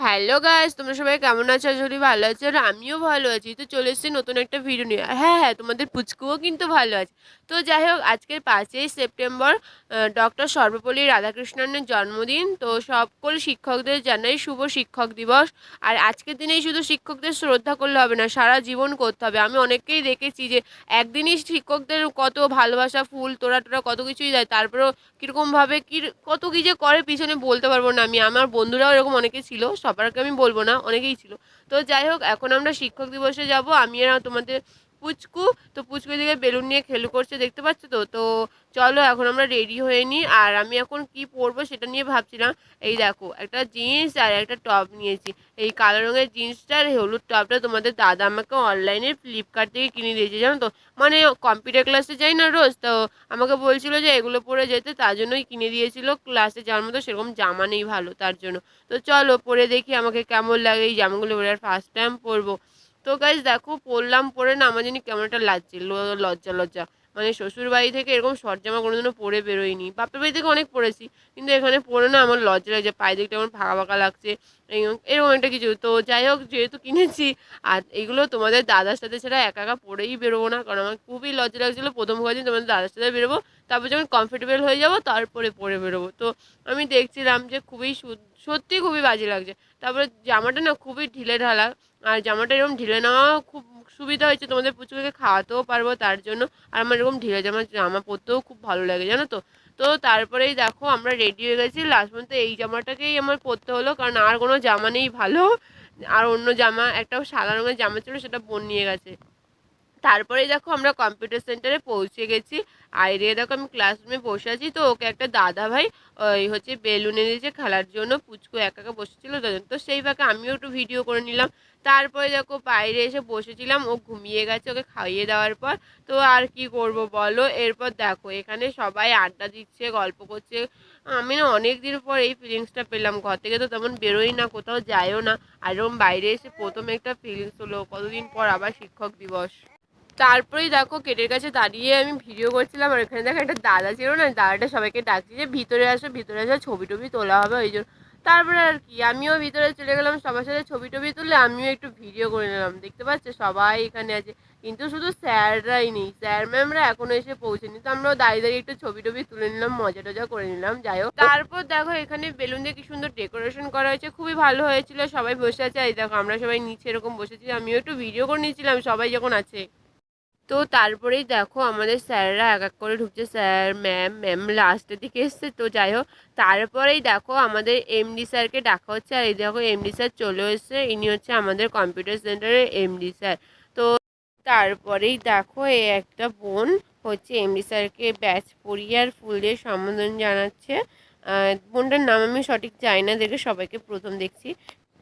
Hello guys তোমরা সবাই কেমন আছো? যদি ভালো আছো। আর আমিও ভালো আছি। তো চলে এসেছি নতুন একটা ভিডিও নিয়ে। হ্যাঁ হ্যাঁ তোমাদের পুচকুও কিন্তু ভালো আছে। তো যাই হোক, আজকের পাঁচই সেপ্টেম্বর ডক্টর সর্বপল্লী রাধাকৃষ্ণনের জন্মদিন। তো সকল শিক্ষকদের জানাই শুভ শিক্ষক দিবস। আর আজকের দিনেই শুধু শিক্ষকদের শ্রদ্ধা করলে হবে না, সারা জীবন করতে হবে। আমি অনেককেই দেখেছি যে একদিনই শিক্ষকদের কত ভালোবাসা, ফুল তোরা টোরা কত কিছুই দেয়। তারপরেও কীরকমভাবে কী কত কী যে করে পিছনে বলতে পারব না আমি। আমার বন্ধুরাও এরকম অনেকে ছিল সবারকে আমি বলব না, অনেকেই ছিল। তো যাই হোক, এখন আমরা শিক্ষক দিবসে যাব। আমি আর তোমাদের পুচকু, তো পুচকু দিকে বেলুন নিয়ে খেলু করছে, দেখতে পাচ্ছ তো? তো চলো, এখন আমরা রেডি হয়ে নিই। আর আমি এখন কি পরবো সেটা নিয়ে ভাবছিলাম। এই দেখো, একটা জিন্স আর একটা টপ নিয়েছি। এই কালো রঙের জিন্সটা আর হলুদ টপটা তোমাদের দাদা আমাকে অনলাইনে ফ্লিপকার্ট থেকে কিনে দিয়েছে, জানো তো? মানে কম্পিউটার ক্লাসে যাই না রোজ, তো আমাকে বলছিল যে এগুলো পরে যেতে, তার জন্যই কিনে দিয়েছিল ক্লাসে যাওয়ার মতো সেরকম জামা নেই ভালো তার জন্য। তো চলো, পরে দেখি আমাকে কেমন লাগে এই জামাগুলো পরে আর ফার্স্ট টাইম পরবো। তো গাইজ দেখো, পরলাম, পরে না আমার জানি কেমন একটা লাগছে লজ্জা লজ্জা মানে শ্বশুর বাড়ি থেকে এরকম শর্ট জামা কোনোদিনও পরে বেরোয়নি। বাপের বাড়ি থেকে অনেক পরেছি, কিন্তু এখানে পরে না আমার লজ্জা লাগছে পায়ে দিকটা আমার ফাঁকা ফাঁকা লাগছে, এরকম একটা কিছু। তো যাই হোক, যেহেতু কিনেছি, আর এগুলো তোমাদের দাদার সাথে ছাড়া একা একা পরেই বেরোবো না, কারণ আমার খুবই লজ্জা লাগছিল প্রথম কদিন তোমাদের দাদার সাথে বেরোবো, তারপর যখন কমফোর্টেবল হয়ে যাব, তারপরে পরে বেরোবো। তো আমি দেখছিলাম যে খুবই সত্যি খুবই বাজে লাগছে। তারপরে জামাটা না খুবই ঢিলে ঢালা, আর জামাটা এরকম ঢিলে নেওয়া খুব সুবিধা হয়েছে তোমাদের পুচুকে খাওয়াতেও পারব তার জন্য। আর আমার এরকম ঢিলে জামা জামা পরতেও খুব ভালো লাগে, জানো তো? তো তারপরেই দেখো আমরা রেডি হয়ে গেছি। লাস্ট পর্যন্ত এই জামাটাকেই আমার পরতে হলো, কারণ আর কোনো জামা নেই ভালো। আর অন্য জামা, একটা সাদা রঙের জামা ছিল, সেটা বোন নিয়ে গেছে। তারপরেই দেখো আমরা কম্পিউটার সেন্টারে পৌঁছে গেছি। আর দেখো আমি ক্লাসরুমে বসে আছি, তো ওকে একটা দাদা ভাই, ওই হচ্ছে বেলুন এনেছে খেলার জন্য, পুচকু একা একা বসেছিল তো সেই ফাঁকে আমিও একটু ভিডিও করে নিলাম। তারপরে দেখো বাইরে এসে বসেছিলাম, ও ঘুমিয়ে গেছে ওকে খাইয়ে দেওয়ার পর। তো আর কি করব বলো? এরপর দেখো এখানে সবাই আড্ডা দিচ্ছে, গল্প করছে। আমি না অনেক দিন পর এই ফিলিংসটা পেলাম ঘর থেকে, তো তেমন বেরোই না, কোথাও যাইও না। আর এরকম বাইরে এসে প্রথম একটা ফিলিংস হলো, কতদিন পর আবার শিক্ষক দিবস। তারপরেই দেখো কেটের কাছে দাঁড়িয়ে আমি ভিডিও করছিলাম, আর এখানে দেখো একটা দাদা ছিল না, দাদাটা সবাইকে ডাকছি যে, ভিতরে আসো ভিতরে আসো ছবি টবি তোলা হবে ওই জন্য। তারপরে আর কি, আমিও ভিতরে চলে গেলাম, সবার সাথে ছবি টবি তুললে আমিও একটু ভিডিও করে নিলাম। দেখতে পাচ্ছ, সবাই এখানে আছে, কিন্তু শুধু স্যাররাই নেই, স্যার ম্যামরা এখনও এসে পৌঁছেনি, তো আমরাও দাঁড়িয়ে দাঁড়িয়ে একটু ছবি টবি তুলে নিলাম মজা টজা করে নিলাম, যাই হোক। তারপর দেখো, এখানে বেলুন দিয়ে কি সুন্দর ডেকোরেশন করা হয়েছে, খুবই ভালো হয়েছিল, সবাই বসে আছে, এই দেখো, আমরা সবাই নিচে এরকম বসেছি, আমিও একটু ভিডিও করে নিয়েছিলাম, সবাই যখন আছে। তো তারপরেই দেখো আমাদের স্যাররা এক এক করে ঢুকছে। স্যার ম্যাম ম্যাম লাস্টের দিকে এসছে। তো যাই হোক, তারপরেই দেখো আমাদের এমডি স্যারকে ডাকা হচ্ছে। আর এই দেখো এমডি স্যার চলে এসছে। ইনি হচ্ছে আমাদের কম্পিউটার সেন্টারের এমডি স্যার। তো তারপরেই দেখো এই একটা বোন হচ্ছে এমডি স্যারকে ব্যাচ পরিয়ে আর ফুল দিয়ে সম্বোধন জানাচ্ছে। বোনটার নাম আমি সঠিক জানি না, দেখে সবাইকে প্রথম দেখছি।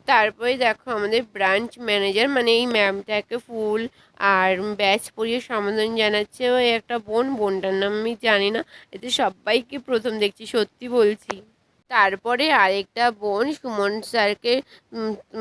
তারপরে দেখো আমাদের ব্রাঞ্চ ম্যানেজার মানে এই ম্যামটাকে ফুল আর ব্যাচ পরিয়ে সম্বোধন জানাচ্ছে ওই একটা বোন। বোনটার নাম আমি জানি না। এতে সবাইকে প্রথম দেখছি, সত্যি বলছি। তারপরে আরেকটা বোন সুমন স্যারকে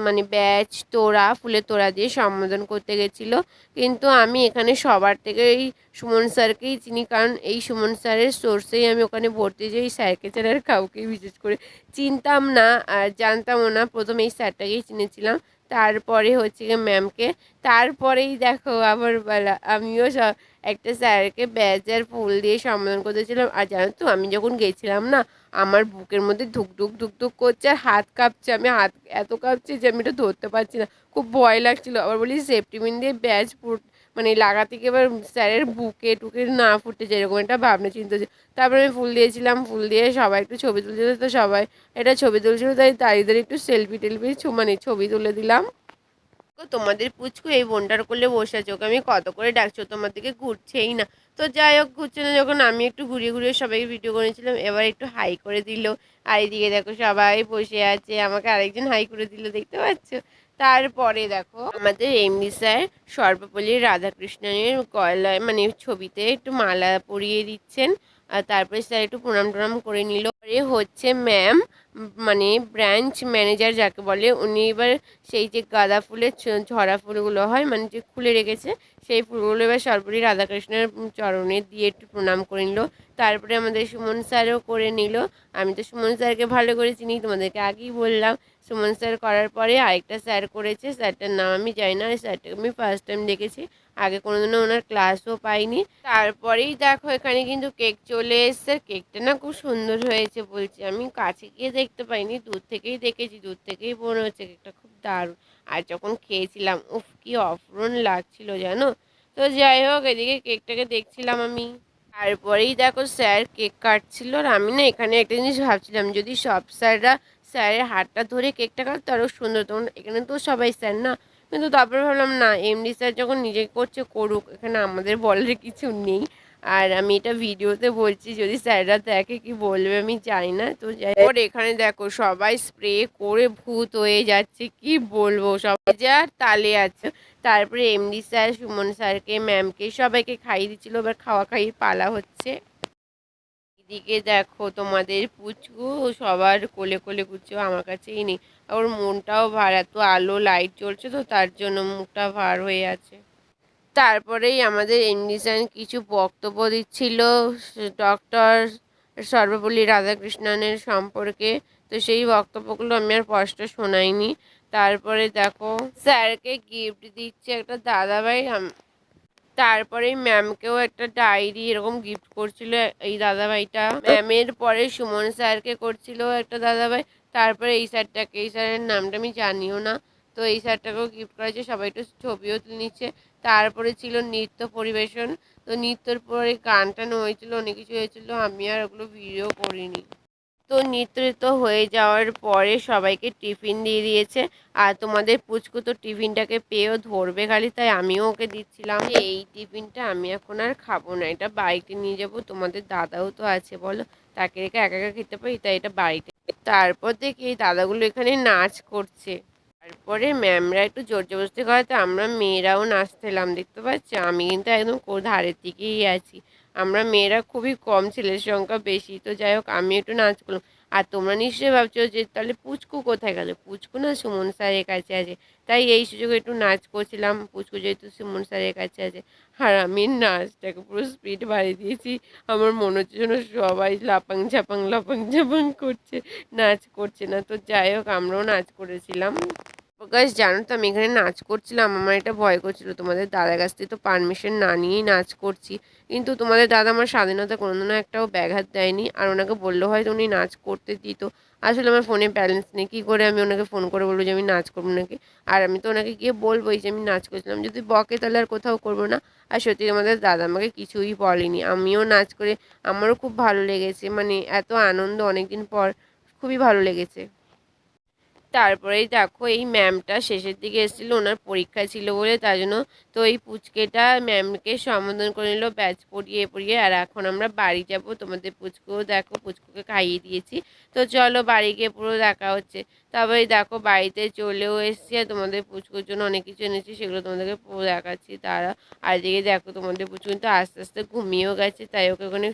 মানে ব্যাচ, তোড়া, ফুলের তোড়া দিয়ে সম্বোধন করতে গেছিল। কিন্তু আমি এখানে সবার থেকে এই সুমন স্যারকেই চিনি, কারণ এই সুমন স্যারের সোর্সেই আমি ওখানে ভর্তি যে এই স্যারকে ছাড়া আর কাউকেই বিশেষ করে চিনতাম না আর জানতামও না। প্রথমে এই স্যারটাকেই চিনেছিলাম। তারপরে হচ্ছে গিয়ে ম্যামকে তারপরেই দেখো আবার বেলা, আমিও সব একটা স্যারকে ব্যাজার ফুল দিয়ে সম্বোধন করতেছিলাম। আর জানো তো, আমি যখন গেছিলাম না, আমার বুকের মধ্যে ধুক ধুক ধুক ধুক করছে আর হাত কাঁপছে। আমি হাত এত কাঁপছে যে আমি এটা ধরতে পারছি না। খুব ভয় লাগছিল। আবার বলি সেফটি পিন দিয়ে ব্যাজ ফুট মানে লাগাতে গিয়ে এবার স্যারের বুকে টুকে না ফুটে যায়, এরকম একটা ভাবনা, চিন্তা। তারপরে আমি ফুল দিয়েছিলাম, ফুল দিয়ে সবাই একটু ছবি তুলছিল, তো সবাই এটা ছবি তুলছিল, তাই দাঁড়িয়ে একটু সেলফি টেলফি মানে ছবি তুলে দিলাম। তোমাদের পুচকু এই বোনটার করলে বসে আছে, ওকে আমি কত করে ডাকছো তোমার দিকে ঘুরছেই না। তো যাই হোক, ঘুরছে না, যখন আমি একটু ঘুরিয়ে ঘুরিয়ে সবাইকে ভিডিও করেছিলাম এবার একটু হাই করে দিল। আর এদিকে দেখো সবাই বসে আছে, আমাকে আরেকজন হাই করে দিল, দেখতে পাচ্ছ? তারপরে দেখো, আমাদের এমনি স্যার সর্বপল্লী রাধাকৃষ্ণনের গলায় মানে ছবিতে একটু মালা পরিয়ে দিচ্ছেন। আর তারপরে স্যার একটু প্রণাম টনাম করে নিল। পরে হচ্ছে ম্যাম মানে ব্রাঞ্চ ম্যানেজার যাকে বলে, উনি এবার সেই যে গাঁদা ফুলের ঝরা ফুলগুলো হয় মানে যে খুলে রেখেছে, সেই ফুলগুলো এবার সর্বরী রাধাকৃষ্ণের চরণে দিয়ে একটু প্রণাম করে নিল। তারপরে আমাদের সুমন স্যারও করে নিল। আমি তো সুমন স্যারকে ভালো করে চিনি, তোমাদেরকে আগেই বললাম। সুমন স্যার করার পরে আরেকটা স্যার করেছে, স্যারটার নাম আমি জানি না স্যারটাকে আমি ফার্স্ট টাইম দেখেছি। আগে কোনোদিনও ওনার ক্লাসও পাইনি। তারপরেই দেখো এখানে কিন্তু কেক চলে এসছে। কেকটা না খুব সুন্দর হয়েছে বলছি আমি। কাছে গিয়ে দেখতে পাইনি, দূর থেকেই দেখেছি, দূর থেকেই মনে হচ্ছে কেকটা খুব দারুণ। আর যখন খেয়েছিলাম, উফ, কি অফরণ লাগছিল জানো? তো যাই হোক, এদিকে কেকটাকে দেখছিলাম আমি। তারপরেই দেখো স্যার কেক কাটছিল আর আমি না এখানে একটা জিনিস ভাবছিলাম, যদি সব স্যাররা স্যারের হাতটা ধরে কেকটা কাটতো আরও সুন্দর। তখন এখানে তো সবাই স্যার না? কিন্তু তারপরে ভাবলাম, না, এমডি স্যার যখন নিজে করছে, করুক। এখানে আমাদের বলার কিছু নেই। আর আমি এটা ভিডিওতে বলছি, যদি স্যাররা দেখে কি বলবে আমি জানি না। তো যাই এখানে দেখো, সবাই স্প্রে করে ভূত হয়ে যাচ্ছে। কি বলব? সবাই যার তালে আছে। তারপরে এমডি স্যার, সুমন স্যারকে, ম্যামকে সবাইকে খাইয়ে দিচ্ছিল, এবার খাওয়া খাইয়ে পালা হচ্ছে। এদিকে দেখো তোমাদের পুচকু সবার কোলে কোলে কুচু আমার কাছেই নেই। ওর মনটাও ভার, এত আলো লাইট জ্বলছে তো তার জন্য মুখটা ভার হয়ে আছে। তারপরেই আমাদের এন্ডিসান কিছু বক্তব্য দিচ্ছিল ডক্টর সর্বপল্লী রাধাকৃষ্ণনের সম্পর্কে। তো সেই বক্তব্যগুলো আমি আর স্পষ্ট শোনাইনি। তারপরে দেখো, স্যারকে গিফট দিচ্ছে একটা দাদাভাই তারপরে ম্যামকেও একটা ডায়েরি এরকম গিফট করছিল এই দাদাভাইটা। ম্যামের পরে সুমন স্যারকে করছিল একটা দাদাভাই। তারপরে এই স্যারটাকে, এই স্যারের নামটা আমি জানিও না। তো এই স্যারটাকেও গিফট করেছে, সবাই একটু ছবিও তুলে নিচ্ছে। তারপরে ছিল নৃত্য পরিবেশন। তো নৃত্যর পরে গান টান হয়েছিল, অনেক কিছু হয়েছিল, আমি আর ওগুলো ভিডিও করিনি। তো নৃত্য হয়ে যাওয়ার পরে সবাইকে টিফিন দিয়ে দিয়েছে। আর তোমাদের পুচকু তো টিফিনটাকে পেয়েও ধরবে খালি, তাই আমিও ওকে দিচ্ছিলাম। এই টিফিনটা আমি এখন আর খাব না, এটা বাড়িতে নিয়ে যাব, তোমাদের দাদাও তো আছে, বলো। তাকে রেখে একা একা খেতে পারি, তাই এটা বাড়িতে। তারপর দেখি এই দাদাগুলো এখানে নাচ করছে। তারপরে ম্যামরা একটু জোর জবরদস্তি করাতে আমরা মেয়েরাও নাচতেলাম দেখতে পাচ্ছি? আমি কিন্তু একদম ধারের দিকেই আছি। আমরা মেয়েরা খুবই কম ছেলের সংখ্যা বেশি। তো যাই হোক, আমি একটু নাচ করলাম। আর তোমরা নিশ্চয়ই ভাবছ যে, তাহলে পুচকু কোথায় গেল? পুচকু না সুমন স্যারের কাছে আছে। তাই এই সুযোগে একটু নাচ করছিলাম। পুচকু যেহেতু সুমন স্যারের কাছে আছে। আর আমি নাচটাকে পুরো স্পিড বাড়িয়ে দিয়েছি। আমার মনে হচ্ছে যেন সবাই লাপাং ঝাপাং লাপাং ঝাপাং করছে, নাচ করছে না। তো যাই হোক, আমরাও নাচ করেছিলাম। প্রকাশ জানো তো আমি এখানে নাচ করছিলাম। আমার এটা ভয় করছিল, তোমাদের দাদার কাছ থেকে তো পারমিশন না নিয়েই নাচ করছি। কিন্তু তোমাদের দাদা আমার স্বাধীনতা কোনোদিনও একটাও ব্যাঘাত দেয়নি। আর ওনাকে বলল হয়তো উনি নাচ করতে দিত। আসলে আমার ফোনে ব্যালেন্স নেই। কী করে আমি ওনাকে ফোন করে বলব যে আমি নাচ করব নাকি? আর আমি তো ওনাকে গিয়ে বলবোই যে আমি নাচ করছিলাম। যদি বকে তাহলে আর কোথাও করব না। আর সত্যি তোমাদের দাদা আমাকে কিছুই বলেনি। আমিও নাচ করে, আমারও খুব ভালো লেগেছে। মানে এত আনন্দ অনেক দিন পর, খুবই ভালো লেগেছে। তারপরেই দেখো এই ম্যামটা শেষের দিকে এসেছিল, ওনার পরীক্ষা ছিল বলে তার জন্য তো এই পুচকেটা ম্যামকে সম্বোধন করে নিল, ব্যাচ পড়িয়ে পড়িয়ে, আর এখন আমরা বাড়ি যাব, তোমাদের পুচকেও দেখো, পুচকুকে খাইয়ে দিয়েছি। তো চলো বাড়ি গিয়ে পুরো দেখা হচ্ছে। তারপরে দেখো বাড়িতে চলেও এসেছি আর তোমাদের পুচকুর জন্য অনেক কিছু এনেছি, সেগুলো তোমাদেরকে দেখাচ্ছি, তারা আর এদিকে দেখো তোমাদের পুচকু কিন্তু আস্তে আস্তে ঘুমিয়েও গেছে, তাই ওকে ওখানে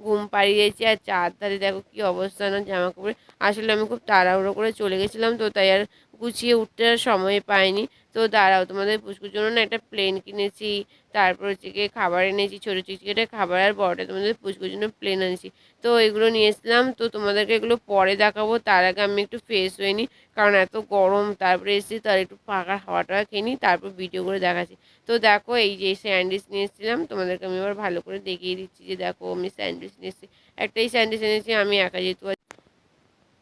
ঘুম পাড়িয়েছি আর চার ধারে দেখো কী অবস্থা না জামা কাপড় আসলে আমি খুব তাড়াহুড়ো করে চলে গেছিলাম তো তাই আর গুছিয়ে উঠতে আর সময় পাইনি। তো দাঁড়াও, তোমাদের পুষ্কুর জন্য না একটা প্লেন কিনেছি, তারপর হচ্ছে গিয়ে খাবার এনেছি, ছোটো চিকেটে খাবার আর বড়টা তোমাদের পুষ্কুর জন্য প্লেন এনেছি। তো এগুলো নিয়ে এসলাম তো তোমাদেরকে এগুলো পরে দেখাবো, তার আগে আমি একটু ফ্রেশ হয়ে নিই কারণ এত গরম, তারপরে এসেছি, তার একটু ফাঁকা হাওয়া টাওয়া খেয়ে নিই তারপর ভিডিও করে দেখাচ্ছি। তো দেখো, এই যে স্যান্ডউইচ নিয়ে এসেছিলাম, তোমাদেরকে আমি আবার ভালো করে দেখিয়ে দিচ্ছি যে দেখো, আমি স্যান্ডউইচ নিয়ে এসেছি। একটাই স্যান্ডউইচ এনেছি, আমি একা যেহেতু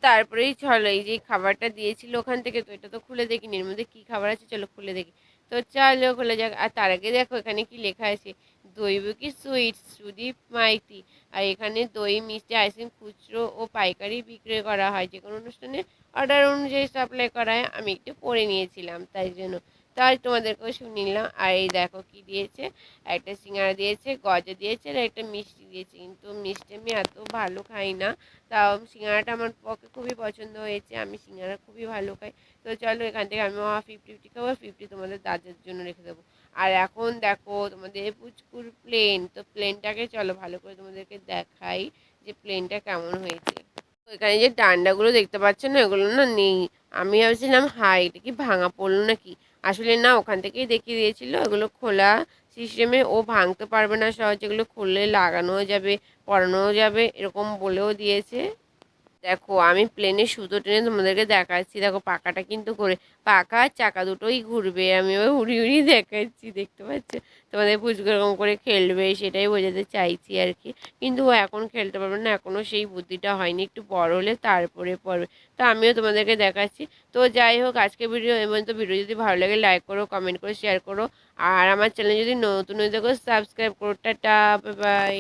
তারপরেই চলো, এই যে খাবারটা দিয়েছিল ওখান থেকে, তো এটা তো খুলে দেখিনি, এর মধ্যে কী খাবার আছে চলো খুলে দেখি। তো চলো খুলে যাক, আর তার আগে দেখো এখানে কি লেখা আছে, দই বুকি সুইটস, সুদীপ মাইতি। আর এখানে দই, মিষ্টি, আইসক্রিম, খুচরো ও পাইকারি বিক্রয় করা হয় যে কোনো অনুষ্ঠানে অর্ডার অনুযায়ী সাপ্লাই করা হয়। আমি একটু পরে নিয়েছিলাম, তাই জন্য। তাই তোমাদেরকেও শুনিলাম আর এই দেখো কি দিয়েছে? একটা সিঙ্গারা দিয়েছে, গজা দিয়েছে, আর একটা মিষ্টি দিয়েছে। কিন্তু মিষ্টি আমি এত ভালো খাই না, তাও সিঙ্গারাটা আমার পক্ষে খুবই পছন্দ হয়েছে। আমি সিঙ্গারা খুবই ভালো খাই। তো চলো এখান থেকে আমি ফিফটি ফিফটি খাব ফিফটি তোমাদের দাদার জন্য রেখে দেবো। আর এখন দেখো তোমাদের পুচকুর প্লেন তো প্লেনটাকে চলো ভালো করে তোমাদেরকে দেখাই যে প্লেনটা কেমন হয়েছে। এখানে যে ডান্ডাগুলো দেখতে পাচ্ছ না, এগুলো না নেই। আমি ভাবছিলাম, হাই কি ভাঙা পড়ল নাকি? আসলে না, ওখান থেকেই দেখিয়ে দিয়েছিল। এগুলো খোলা সিস্টেমে ও ভাঙতে পারবে না সহজে। এগুলো খুললে লাগানোও যাবে পরানোও যাবে, এরকম বলেও দিয়েছে। দেখো, আমি প্লেনে সুতো টেনে তোমাদেরকে দেখাচ্ছি। দেখো পাকাটা কিন্তু করে পাকা চাকা দুটোই ঘুরবে। আমি এবার উড়ি উড়ি দেখাচ্ছি, দেখতে পাচ্ছ? তোমাদের পুচকু এরকম করে খেলবে, সেটাই বোঝাতে চাইছি আর কি। কিন্তু ও এখন খেলতে পারবে না এখনও সেই বুদ্ধিটা হয়নি। একটু বড় হলে তারপরে পড়বে। তো আমিও তোমাদেরকে দেখাচ্ছি। তো যাই হোক আজকে ভিডিও এবং তো ভিডিও যদি ভালো লাগে লাইক করো কমেন্ট করো শেয়ার করো। আর আমার চ্যানেল যদি নতুন হয়ে থাকো সাবস্ক্রাইব করো। Tata bye